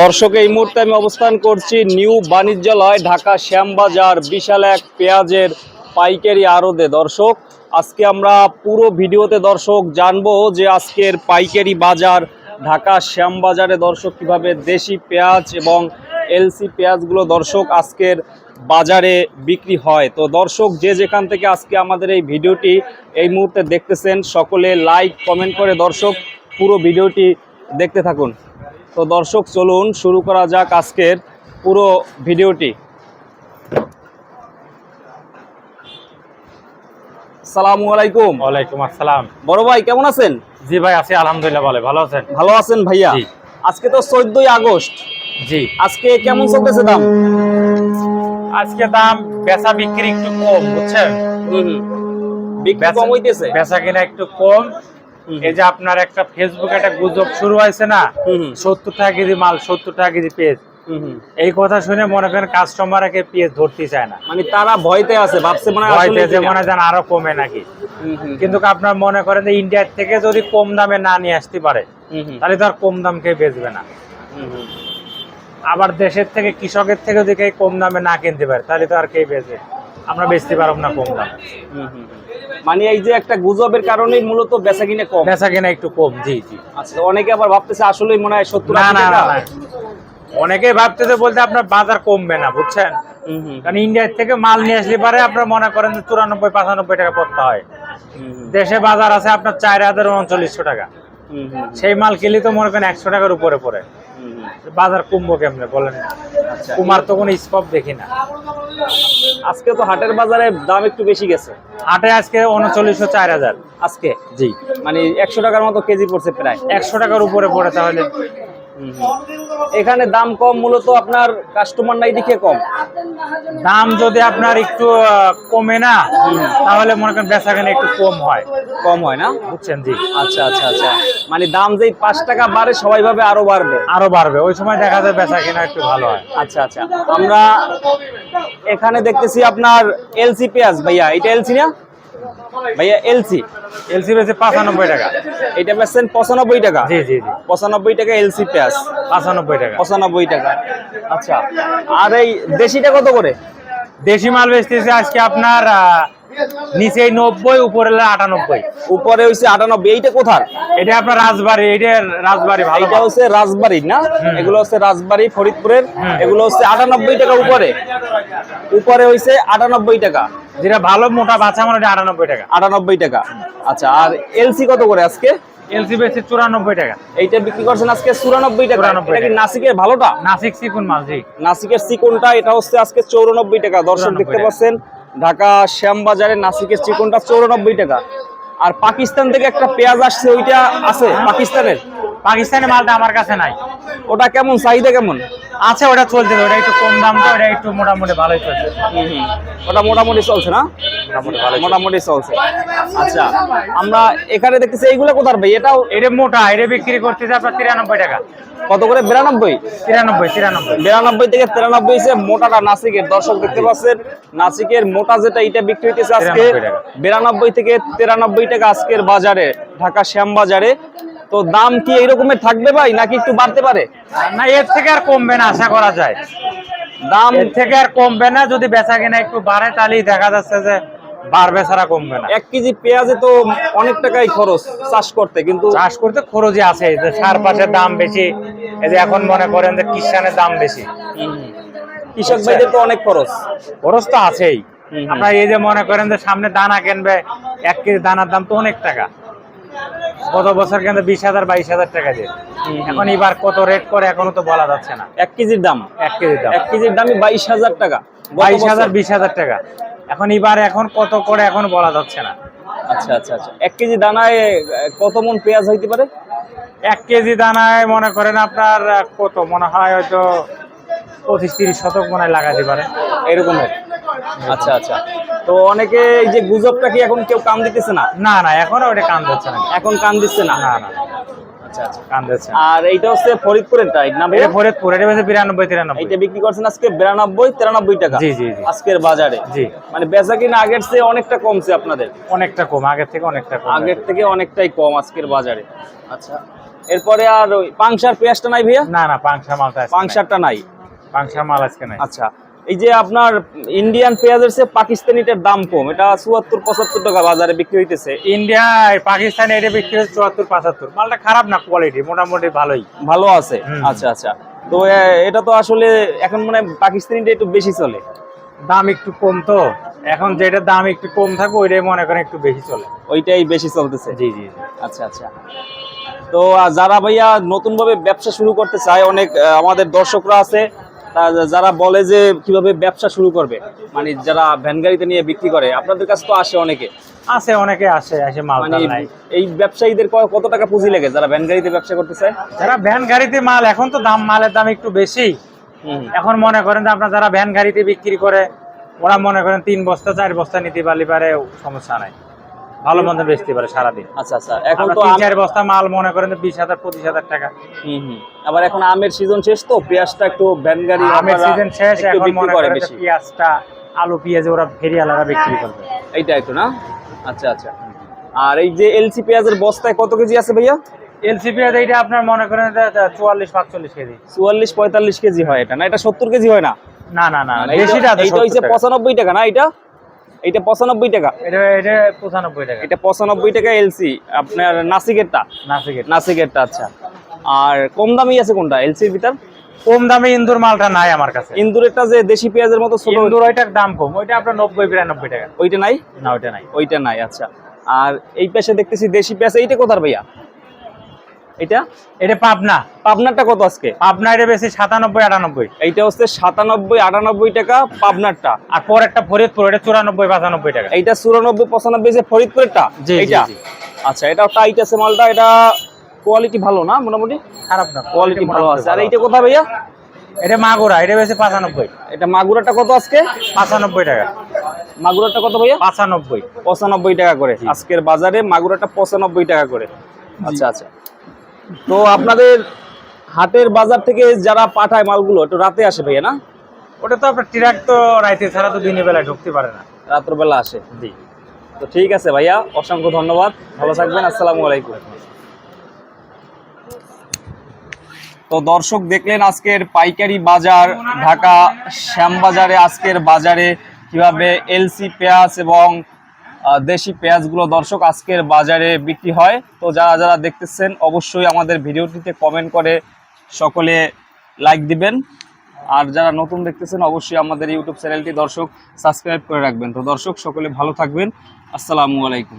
দর্শক, এই মুহূর্তে আমি অবস্থান করছি নিউ বাণিজ্যালয়, ঢাকা শ্যামবাজার, বিশাল এক পেঁয়াজের পাইকারি আড়তে। দর্শক, আজকে আমরা পুরো ভিডিওতে দর্শক জানব যে আজকের পাইকারি বাজার ঢাকা শ্যামবাজারে। দর্শক, কীভাবে দেশি পেঁয়াজ এবং এলসি পেঁয়াজগুলো দর্শক আজকের বাজারে বিক্রি হয়। তো দর্শক, যে যেখান থেকে আজকে আমাদের এই ভিডিওটি এই মুহূর্তে দেখতেছেন, সকলে লাইক কমেন্ট করে দর্শক পুরো ভিডিওটি দেখতে থাকুন। তো দর্শক চলুন শুরু করা যাক আজকের পুরো ভিডিওটি। সালামু আলাইকুম। ওয়ালাইকুম আসসালাম। বড় ভাই কেমন আছেন? জি ভাই আছি আলহামদুলিল্লাহ ভালো ভালো আছেন? ভালো আছেন ভাইয়া? আজকে তো চোদ্দই আগস্ট। জি। আজকে কেমন চলতেছে দাম? আজকে দাম বেচা বিক্রি একটু কম বুঝছেন? বেচা- কম হইতেছে। বেচা কিনা একটু কম। এই যে আপনার একটা ফেসবুকে একটা গুজব শুরু হয়েছে না সত্তর টাকা কেজি মাল সত্তর টাকা কেজি হুম। এই কথা শুনে মনে করেন কাস্টমার একে পেঁয়াজ ধরতে চায় না। মানে তারা ভয়তে আছে ভাবছে মনে ভয়তে যে মনে যান আরও কমে নাকি। কিন্তু আপনার মনে করেন যে ইন্ডিয়ার থেকে যদি কম দামে না নিয়ে আসতে পারে তাহলে তো আর কম দাম খেয়ে বেচবে না। আবার দেশের থেকে কৃষকের থেকে যদি কম দামে না কিনতে পারে তাহলে তো আর কে বেচে আমরা বেচতে পারব না কম দাম। মানে এই যে একটা গুজবের কারণে মূলত বেচা কিনে কম। বেচা কিনা একটু কম জি জি। আচ্ছা অনেকে আবার ভাবতেছে আসলে মনে হয় সত্তর না না না। অনেকেই ভাবতেছে বলতে আপনার বাজার কমবে না বুঝছেন? কারণ ইন্ডিয়ার থেকে মাল নিয়ে আসলে পারে আপনার মনে করেন যে চুরানব্বই পাঁচানব্বই টাকা পড়তে হয়। দেশে বাজার আছে আপনার চার হাজার উনচল্লিশশো টাকা। সেই মাল কিনলে তো মনে করেন একশো টাকার উপরে পড়ে। বাজার কমবো কেমনে বলেন। কুমার তো কোনো স্কোপ দেখি না। আজকে তো হাটের বাজারে দাম একটু বেশি গেছে। হাটে আজকে উনচল্লিশশো চার হাজার। আজকে? জি। মানে একশো টাকার মতো কেজি পড়ছে প্রায়। একশো টাকার উপরে পড়ে তাহলে। এখানে দাম কম মূলত আপনার কাস্টমার নাই দেখে কম। দাম যদি আপনার একটু কমে না তাহলে মনে করেন বেচা কেনা একটু কম হয়। কম হয় না? বুঝছেন জি। আচ্ছা আচ্ছা আচ্ছা। মানে দাম যেই পাঁচ টাকা বাড়ে সবাই ভাবে আরও বাড়বে। আরও বাড়বে। ওই সময় দেখা যায় বেচা কেনা একটু ভালো হয়। আচ্ছা আচ্ছা। আমরা এখানে দেখতেছি আপনার এলসি পেঁয়াজ ভাইয়া। এটা এলসি না? ভাইয়া এলসি। এলসি পেয়েছে পঁচানব্বই টাকা। এটা পেয়েছেন পঁচানব্বই টাকা? জি জি জি। পঁচানব্বই টাকা এলসি পেঁয়াজ। পঁচানব্বই টাকা। পঁচানব্বই টাকা। আচ্ছা। আর এই দেশিটা কত করে? দেশি মাল বেচতেছে আজকে আপনার আহ, নিচে নব্বই উপরে আটানব্বই। উপরে হইছে আটানব্বই। এইটা কোথার? এটা আপনার রাজবাড়ি রাজবাড়ি ভালো হচ্ছে রাজবাড়ির না? এগুলো হচ্ছে রাজবাড়ি ফরিদপুরের। এগুলো হচ্ছে আটানব্বই টাকা উপরে। উপরে হইছে আটানব্বই টাকা। যেটা ভালো মোটা মানে আটানব্বই টাকা। আটানব্বই টাকা। আচ্ছা আর এলসি কত করে আজকে? এলসি বেচে চুরানব্বই টাকা। এইটা বিক্রি করছেন আজকে চুরানব্বই টাকা। এটা কি নাসিকের ভালোটা? নাসিক সিকুন জি। নাসিকের চিকনটা এটা হচ্ছে আজকে চৌরানব্বই টাকা। দর্শক দেখতে পাচ্ছেন ঢাকা শ্যামবাজারে নাসিকের চিকনটা চৌরানব্বই টাকা। আর পাকিস্তান থেকে একটা পেঁয়াজ আসছে, ওইটা আছে, পাকিস্তানের। পাকিস্তানি মালটা আমার কাছে নাই। ওটা কেমন? চাহিদা কেমন? আছে ওটা চলছে ওটা একটু কম দাম তো ওটা একটু মোটামুটি ভালোই চলছে। ওটা মোটামুটি চলছে না? মোটামুটি চলছে। আচ্ছা আমরা এখানে দেখতেছি এইগুলো কোথার ভাই? এটাও এটা মোটা এটা বিক্রি করতেছে আপনার তিরানব্বই টাকা। কত করে? বিরানব্বই? তিরানব্বই তিরানব্বই। বিরানব্বই থেকে তিরানব্বই হচ্ছে মোটাটা নাসিকের। দর্শক দেখতে পাচ্ছেন নাসিকের মোটা যেটা এটা বিক্রি হইতেছে আজকে বিরানব্বই থেকে তিরানব্বই টাকা আজকের বাজারে ঢাকা শ্যাম বাজারে তো দাম কি এইরকমের থাকবে ভাই নাকি একটু বাড়তে পারে? না এর থেকে আর কমবে না আশা করা যায়। দাম থেকে আর কমবে না যদি বেচা কেনা একটু বাড়ে তাহলেই দেখা যাচ্ছে যে বাড়বে ছাড়া কমবে না। এক কেজি পেঁয়াজে তো অনেক টাকাই খরচ চাষ করতে কিন্তু চাষ করতে খরচই আছে যে সার পাশের দাম বেশি এই যে এখন মনে করেন যে কিষানের দাম বেশি। কৃষক ভাইদের তো অনেক খরচ। খরচ তো আছেই। আপনার এই যে মনে করেন যে সামনে দানা কিনবে এক কেজি দানার দাম তো অনেক টাকা। গত বছর কিন্তু বিশ হাজার বাইশ হাজার টাকা দিয়ে। এখন এবার কত রেট করে এখনও তো বলা যাচ্ছে না। এক কেজির দাম? এক কেজির দাম। এক কেজির দামই বাইশ হাজার টাকা। বাইশ হাজার বিশ হাজার টাকা। এখন এবার এখন কত করে এখন বলা যাচ্ছে না। আচ্ছা আচ্ছা আচ্ছা। এক কেজি দানায় কত মন পেঁয়াজ হইতে পারে? এক কেজি দানায় মনে করেন আপনার কত? মনে হয় হয়তো পঁচিশ তিরিশ শতক মনে হয় লাগাতে পারে। এরকমের আচ্ছা আচ্ছা। তো অনেকে এই যে গুজবটা কি এখন কেউ কান দিতেছে না? না না এখন ওটা কান দিচ্ছে না। এখন কান দিচ্ছে না? না না আচ্ছা আচ্ছা দিচ্ছে আর এইটা হচ্ছে ফরিদপুরের টাইট না এটা ফরিদপুর এটা বেশি বিরানব্বই তিরানব্বই। এইটা বিক্রি করছেন আজকে বিরানব্বই তিরানব্বই টাকা? জি, জি। আজকের বাজারে? জি। মানে বেচা কিনা আগের চেয়ে অনেকটা কমছে আপনাদের? অনেকটা কম আগের থেকে অনেকটা কম। আগের থেকে অনেকটাই কম আজকের বাজারে। আচ্ছা। এরপরে আর ওই পাংশার পেঁয়াজটা নাই ভাইয়া? না না পাংশা মালটা পাংশারটা নাই। পাংশা মাল আজকে নাই। আচ্ছা এই যে আপনার ইন্ডিয়ান পেঁয়াজের চেয়ে পাকিস্তানিটার দাম কম এটা চুয়াত্তর পঁচাত্তর টাকা বাজারে বিক্রি হইতেছে। ইন্ডিয়ায় পাকিস্তানে এটা বিক্রি হচ্ছে চুয়াত্তর পাঁচাত্তর। মালটা খারাপ না কোয়ালিটি মোটামুটি ভালোই। ভালো আছে? আচ্ছা আচ্ছা। তো এটা তো আসলে এখন মানে পাকিস্তানিটা একটু বেশি চলে। দাম একটু কম তো। এখন যেটা দাম একটু কম থাকে ওইটাই মনে করেন একটু বেশি চলে। ওইটাই বেশি চলতেছে? জি জি আচ্ছা আচ্ছা। তো যারা ভাইয়া নতুন ভাবে ব্যবসা শুরু করতে চায় অনেক আমাদের দর্শকরা আছে। যারা বলে যে কীভাবে ব্যবসা শুরু করবে মানে যারা ভ্যান গাড়িতে নিয়ে বিক্রি করে আপনাদের কাছে তো আসে অনেকে। আছে অনেকে আসে আসে মাল মানে এই ব্যবসায়ীদের কত টাকা পুঁজি লাগে যারা ভ্যান গাড়িতে ব্যবসা করতে চায়? যারা ভ্যান গাড়িতে মাল এখন তো দাম মালের দাম একটু বেশি। এখন মনে করেন যে আপনার যারা ভ্যান গাড়িতে বিক্রি করে ওরা মনে করেন তিন বস্তা চার বস্তা নিতে পারলে পারে সমস্যা নাই। ভালো মন্দ বেচতে পারে সারাদিন। আচ্ছা আচ্ছা। এখন তো তিন চার বস্তা মাল মনে করেন বিশ হাজার পঁচিশ হাজার টাকা। হুম হুম। আবার এখন আমের সিজন শেষ তো পেঁয়াজটা একটু ভ্যান আমের সিজন শেষ এখন মনে করে করেন পেঁয়াজটা আলু পেঁয়াজ ওরা ফেরিয়ালারা বিক্রি করবে। এইটা একটু না? আচ্ছা আচ্ছা। আর এই যে এলসি পেঁয়াজের বস্তায় কত কেজি আছে ভাইয়া? এলসি পেঁয়াজ এইটা আপনার মনে করেন চুয়াল্লিশ পাঁচচল্লিশ কেজি। চুয়াল্লিশ পঁয়তাল্লিশ কেজি হয় এটা না? এটা সত্তর কেজি হয় না? না না না এইটা হচ্ছে পঁচানব্বই টাকা না এটা? এটা পঁচানব্বই টাকা। এটা এটা পঁচানব্বই টাকা। এটা পঁচানব্বই টাকা এলসি আপনার নাসিকেরটা। নাসিকের নাসিকেরটা আচ্ছা। আর কম দামি আছে কোনটা এলসির ভিতর? কম দামে ইন্দুর মালটা নাই আমার কাছে। ইন্দুরেরটা যে দেশি পেঁয়াজের মতো ছোট ইন্দুর ওইটার দাম কম। ওইটা আপনার নব্বই বিরানব্বই টাকা। ওইটা নাই? না ওইটা নাই। ওইটা নাই আচ্ছা। আর এই পাশে দেখতেছি দেশি পেঁয়াজ এইটা কোথার ভাইয়া? এটা? এটা পাবনা। পাবনারটা কত আজকে? পাবনা এটা বেশি সাতানব্বই আটানব্বই। এইটা হচ্ছে সাতানব্বই আটানব্বই টাকা পাবনারটা। আর পর একটা ফরিদপুর এটা চুরানব্বই পঁচানব্বই টাকা। এইটা চুরানব্বই পঁচানব্বই যে জি, এইটা? আচ্ছা এটা টাইট আছে মালটা এটা কোয়ালিটি ভালো না মোটামুটি? খারাপ না কোয়ালিটি ভালো আছে। আর এইটা কোথায় ভাইয়া? এটা মাগুরা এটা বেশি পাঁচানব্বই। এটা মাগুরাটা কত আজকে? পাঁচানব্বই টাকা। মাগুরাটা কত ভাইয়া? পাঁচানব্বই। পঁচানব্বই টাকা করে। আজকের বাজারে মাগুরাটা পঁচানব্বই টাকা করে। আচ্ছা আচ্ছা। তো আপনাদের হাটের বাজার থেকে যারা পাঠায় মালগুলো একটু রাতে আসে ভাইয়া না? ওটা তো আপনার ট্রাক তো রাইতে ছাড়া তো দিনের বেলায় ঢুকতে পারে না। রাত্রবেলা আসে। জি। তো ঠিক আছে ভাইয়া অসংখ্য ধন্যবাদ। ভালো থাকবেন আসসালামু আলাইকুম। তো দর্শক দেখলেন আজকের পাইকারি বাজার ঢাকা শ্যামবাজারে আজকের বাজারে কীভাবে এলসি পেঁয়াজ এবং দেশি পেঁয়াজগুলো দর্শক আজকের বাজারে বিক্রি হয়। তো যারা যারা দেখতেছেন, অবশ্যই আমাদের ভিডিওটিতে কমেন্ট করে সকলে লাইক দিবেন। আর যারা নতুন দেখতেছেন, অবশ্যই আমাদের ইউটিউব চ্যানেলটি দর্শক সাবস্ক্রাইব করে রাখবেন। তো দর্শক, সকলে ভালো থাকবেন। আসসালামু আলাইকুম।